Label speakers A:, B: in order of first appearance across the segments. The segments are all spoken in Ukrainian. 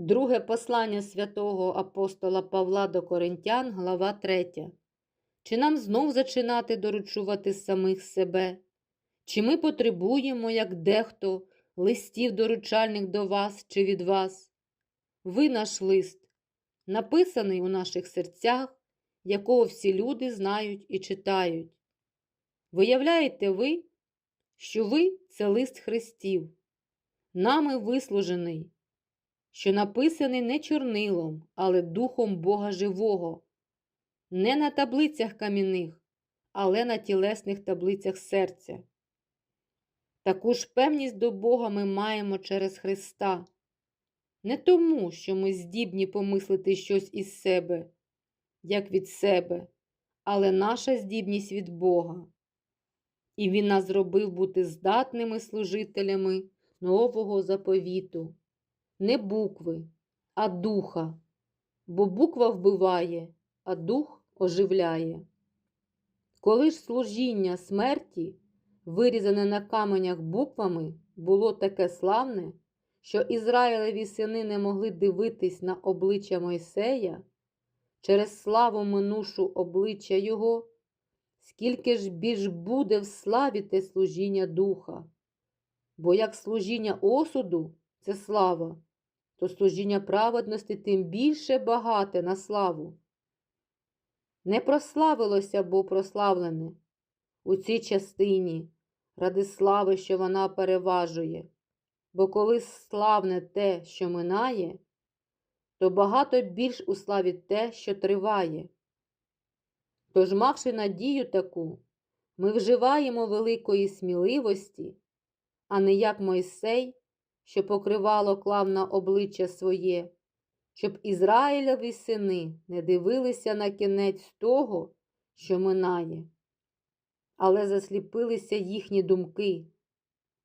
A: Друге послання святого апостола Павла до Коринтян, глава 3. Чи нам знов зачинати доручувати самих себе? Чи ми потребуємо, як дехто, листів доручальних до вас чи від вас? Ви наш лист, написаний у наших серцях, якого всі люди знають і читають. Виявляєте ви, що ви це лист Христів, нами вислужений, що написаний не чорнилом, але духом Бога живого, не на таблицях кам'яних, але на тілесних таблицях серця. Таку ж певність до Бога ми маємо через Христа, не тому, що ми здібні помислити щось із себе, як від себе, але наша здібність від Бога. І Він нас зробив бути здатними служителями нового заповіту, не букви, а духа, бо буква вбиває, а дух оживляє. Коли ж служіння смерті, вирізане на каменях буквами, було таке славне, що Ізраїлеві сини не могли дивитись на обличчя Мойсея, через славу минушу обличчя Його, скільки ж більш буде в славі те служіння духа. Бо як служіння осуду це слава, то служіння праведності тим більше багате на славу. Не прославилося, бо прославлене у цій частині, ради слави, що вона переважує. Бо коли славне те, що минає, то багато більш у славі те, що триває. Тож, мавши надію таку, ми вживаємо великої сміливості, а не як Мойсей, що покривало клав на обличчя своє, щоб Ізраїлеві сини не дивилися на кінець того, що минає, але засліпилися їхні думки,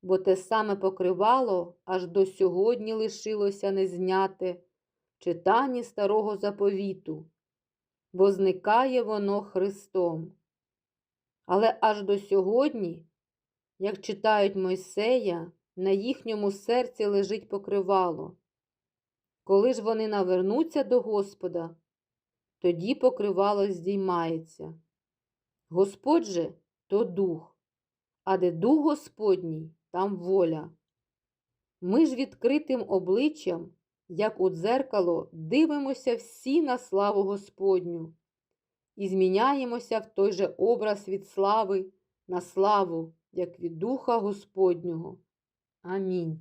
A: бо те саме покривало аж до сьогодні лишилося незняте в читанні старого заповіту, бо зникає воно Христом. Але аж до сьогодні, як читають Мойсея, на їхньому серці лежить покривало. Коли ж вони навернуться до Господа, тоді покривало здіймається. Господь же то дух, а де дух Господній, там воля. Ми ж відкритим обличчям, як у дзеркало, дивимося всі на славу Господню і зміняємося в той же образ від слави на славу, як від Духа Господнього. Амінь.